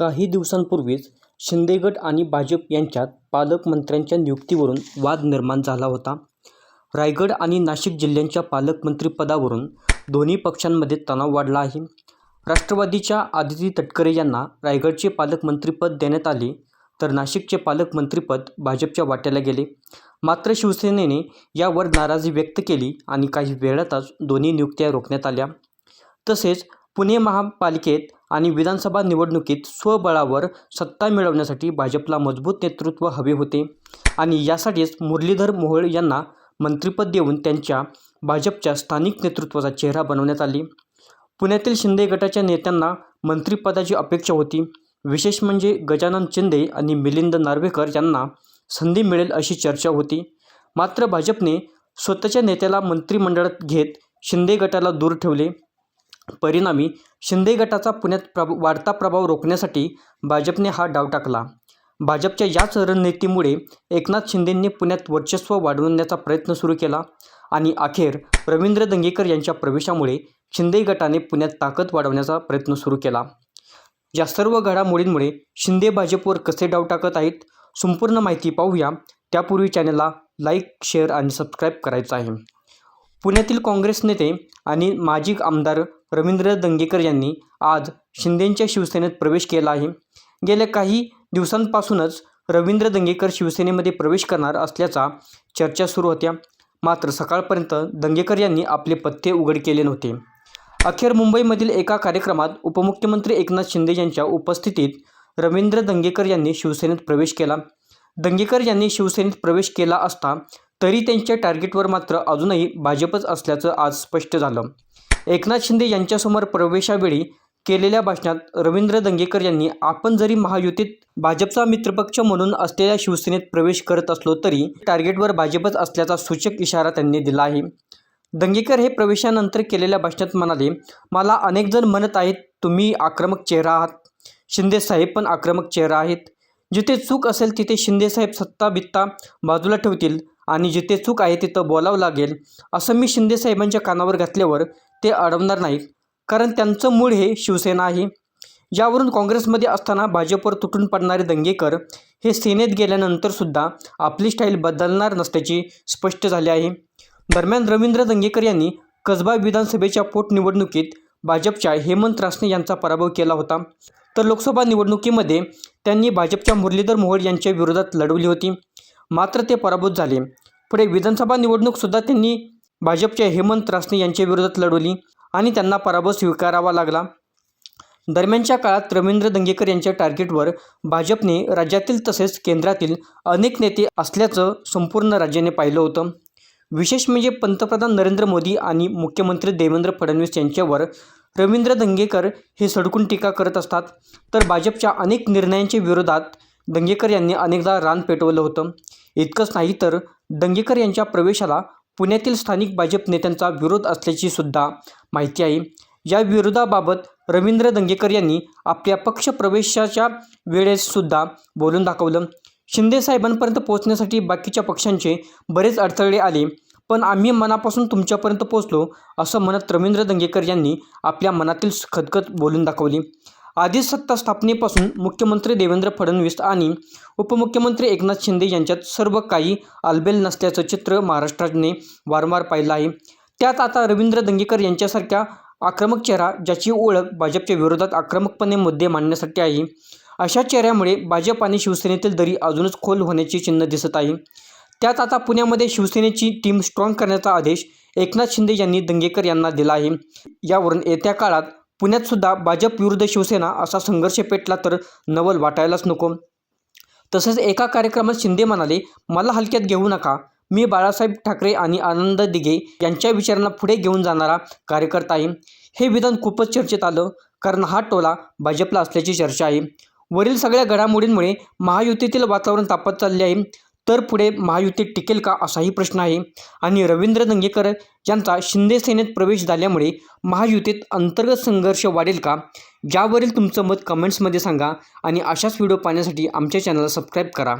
काही दिवसांपूर्वीच शिंदे गट आणि भाजप यांच्यात पालकमंत्र्यांच्या नियुक्तीवरून वाद निर्माण झाला होता. रायगड आणि नाशिक जिल्ह्यांच्या पालकमंत्रीपदावरून दोन्ही पक्षांमध्ये तणाव वाढला आहे. राष्ट्रवादीच्या आदिती तटकरे यांना रायगडचे पालकमंत्रीपद देण्यात आले तर नाशिकचे पालकमंत्रीपद भाजपच्या वाट्याला गेले. मात्र शिवसेनेने यावर नाराजी व्यक्त केली आणि काही वेळातच दोन्ही नियुक्त्या रोखण्यात आल्या. तसेच पुणे महापालिकेत आणि विधानसभा निवडणुकीत स्वबळावर सत्ता मिळवण्यासाठी भाजपला मजबूत नेतृत्व हवे होते आणि यासाठीच मुरलीधर मोहोळ यांना मंत्रिपद देऊन त्यांच्या भाजपच्या स्थानिक नेतृत्वाचा चेहरा बनवण्यात आले. पुण्यातील शिंदे गटाच्या नेत्यांना मंत्रिपदाची अपेक्षा होती. विशेष म्हणजे गजानन शिंदे आणि मिलिंद नार्वेकर यांना संधी मिळेल अशी चर्चा होती. मात्र भाजपने स्वतःच्या नेत्याला मंत्रिमंडळात घेत शिंदे गटाला दूर ठेवले. परिणामी शिंदे गटाचा पुण्यात प्रभ वाढता प्रभाव रोखण्यासाठी भाजपने हा डाव टाकला. भाजपच्या याच रणनीतीमुळे एकनाथ शिंदेंनी पुण्यात वर्चस्व वाढवण्याचा प्रयत्न सुरू केला आणि अखेर रवींद्र दंगेकर यांच्या प्रवेशामुळे शिंदे गटाने पुण्यात ताकद वाढवण्याचा प्रयत्न सुरू केला. या सर्व घडामोडींमुळे शिंदे भाजपवर कसे डाव टाकत आहेत, संपूर्ण माहिती पाहूया. त्यापूर्वी चॅनलला लाईक, शेअर आणि सबस्क्राईब करायचं आहे. पुण्यातील काँग्रेस नेते आणि माजी आमदार रवींद्र दंगेकर यांनी आज शिंदेंच्या शिवसेनेत प्रवेश केला आहे. गेल्या काही दिवसांपासूनच रवींद्र दंगेकर शिवसेनेमध्ये प्रवेश करणार असल्याचा चर्चा सुरू होत्या. मात्र सकाळपर्यंत दंगेकर यांनी आपले पत्ते उघड केले नव्हते. अखेर मुंबईमधील एका कार्यक्रमात उपमुख्यमंत्री एकनाथ शिंदे यांच्या उपस्थितीत रवींद्र दंगेकर यांनी शिवसेनेत प्रवेश केला. दंगेकर यांनी शिवसेनेत प्रवेश केला असता तरी त्यांच्या टार्गेटवर मात्र अजूनही भाजपच असल्याचं आज स्पष्ट झालं. एकनाथ शिंदे यांच्यासमोर प्रवेशावेळी केलेल्या भाषणात रवींद्र दंगेकर यांनी आपण जरी महायुतीत भाजपचा मित्रपक्ष म्हणून असलेल्या शिवसेनेत प्रवेश करत असलो तरी टार्गेटवर भाजपच असल्याचा सूचक इशारा त्यांनी दिला आहे. दंगेकर हे प्रवेशानंतर केलेल्या भाषणात म्हणाले, मला अनेक जण म्हणत आहेत तुम्ही आक्रमक चेहरा आहात. शिंदेसाहेब पण आक्रमक चेहरा आहेत. जिथे चूक असेल तिथे शिंदेसाहेब सत्ता-बित्ता बाजूला ठेवतील आणि जिथे चूक आहे तिथं बोलावं लागेल असं मी शिंदेसाहेबांच्या कानावर घातल्यावर ते अडवणार नाहीत कारण त्यांचं मूळ हे शिवसेना आहे. यावरून काँग्रेसमध्ये असताना भाजपवर तुटून पडणारे दंगेकर हे सेनेत गेल्यानंतरसुद्धा आपली स्टाईल बदलणार नसल्याचे स्पष्ट झाले आहे. दरम्यान रवींद्र दंगेकर यांनी कसबा विधानसभेच्या पोटनिवडणुकीत भाजपच्या हेमंत रासने यांचा पराभव केला होता. तर लोकसभा निवडणुकीमध्ये त्यांनी भाजपच्या मुरलीधर मोहोळ यांच्या विरोधात लढवली होती. मात्र ते पराभूत झाले. पुढे विधानसभा निवडणूकसुद्धा त्यांनी भाजपच्या हेमंत रासने यांच्या विरोधात लढवली आणि त्यांना पराभव स्वीकारावा लागला. दरम्यानच्या काळात रवींद्र दंगेकर यांच्या टार्गेटवर भाजपने राज्यातील तसेच केंद्रातील अनेक नेते असल्याचं संपूर्ण राज्याने पाहिलं होतं. विशेष म्हणजे पंतप्रधान नरेंद्र मोदी आणि मुख्यमंत्री देवेंद्र फडणवीस यांच्यावर रवींद्र दंगेकर हे सडकून टीका करत असतात. तर भाजपच्या अनेक निर्णयांच्या विरोधात दंगेकर यांनी अनेकदा रान पेटवलं होतं. इतकंच नाही तर दंगेकर यांच्या प्रवेशाला पुण्यातील स्थानिक भाजप नेत्यांचा विरोध असल्याची सुद्धा माहिती आहे. या विरोधाबाबत रवींद्र दंगेकर यांनी आपल्या पक्षप्रवेशाच्या वेळेससुद्धा बोलून दाखवलं. शिंदेसाहेबांपर्यंत पोहोचण्यासाठी बाकीच्या पक्षांचे बरेच अडथळे आले पण आम्ही मनापासून तुमच्यापर्यंत पोचलो असं म्हणत रवींद्र दंगेकर यांनी आपल्या मनातील खदखद बोलून दाखवली. आधीच सत्ता स्थापनेपासून मुख्यमंत्री देवेंद्र फडणवीस आणि उपमुख्यमंत्री एकनाथ शिंदे यांच्यात सर्व काही आलबेल नसल्याचं चित्र महाराष्ट्राने वारंवार पाहिलं आहे. त्यात आता रवींद्र दंगेकर यांच्यासारख्या आक्रमक चेहरा ज्याची ओळख भाजपच्या विरोधात आक्रमकपणे मुद्दे मांडण्यासाठी आहे, अशा चेहऱ्यामुळे भाजप आणि शिवसेनेतील दरी अजूनच खोल होण्याची चिन्ह दिसत आहे. त्यात आता पुण्यामध्ये शिवसेनेची टीम स्ट्राँग करण्याचा आदेश एकनाथ शिंदे यांनी दंगेकर यांना दिला आहे. यावरून येत्या काळात पुण्यातसुद्धा भाजप विरुद्ध शिवसेना असा संघर्ष पेटला तर नवल वाटायलाच नको. तसेच एका कार्यक्रमात शिंदे म्हणाले, मला हलक्यात घेऊ नका. मी बाळासाहेब ठाकरे आणि आनंद दिघे यांच्या विचारांना पुढे घेऊन जाणारा कार्यकर्ता आहे. हे विधान खूपच चर्चेत आलं कारण हा टोला भाजपला असल्याची चर्चा आहे. वरील सगळ्या घडामोडींमुळे महायुतीतील वातावरण तापत चालले आहे. तर पुढे महायुती टिकेल का असाही प्रश्न आहे आणि रवींद्र दंगेकर यांचा शिंदे सेनेत प्रवेश झाल्यामुळे महायुतीत अंतर्गत संघर्ष वाढेल का? यावरील तुमचं मत कमेंट्समध्ये सांगा आणि अशाच व्हिडिओ पाहण्यासाठी आमच्या चॅनलला सबस्क्राईब करा.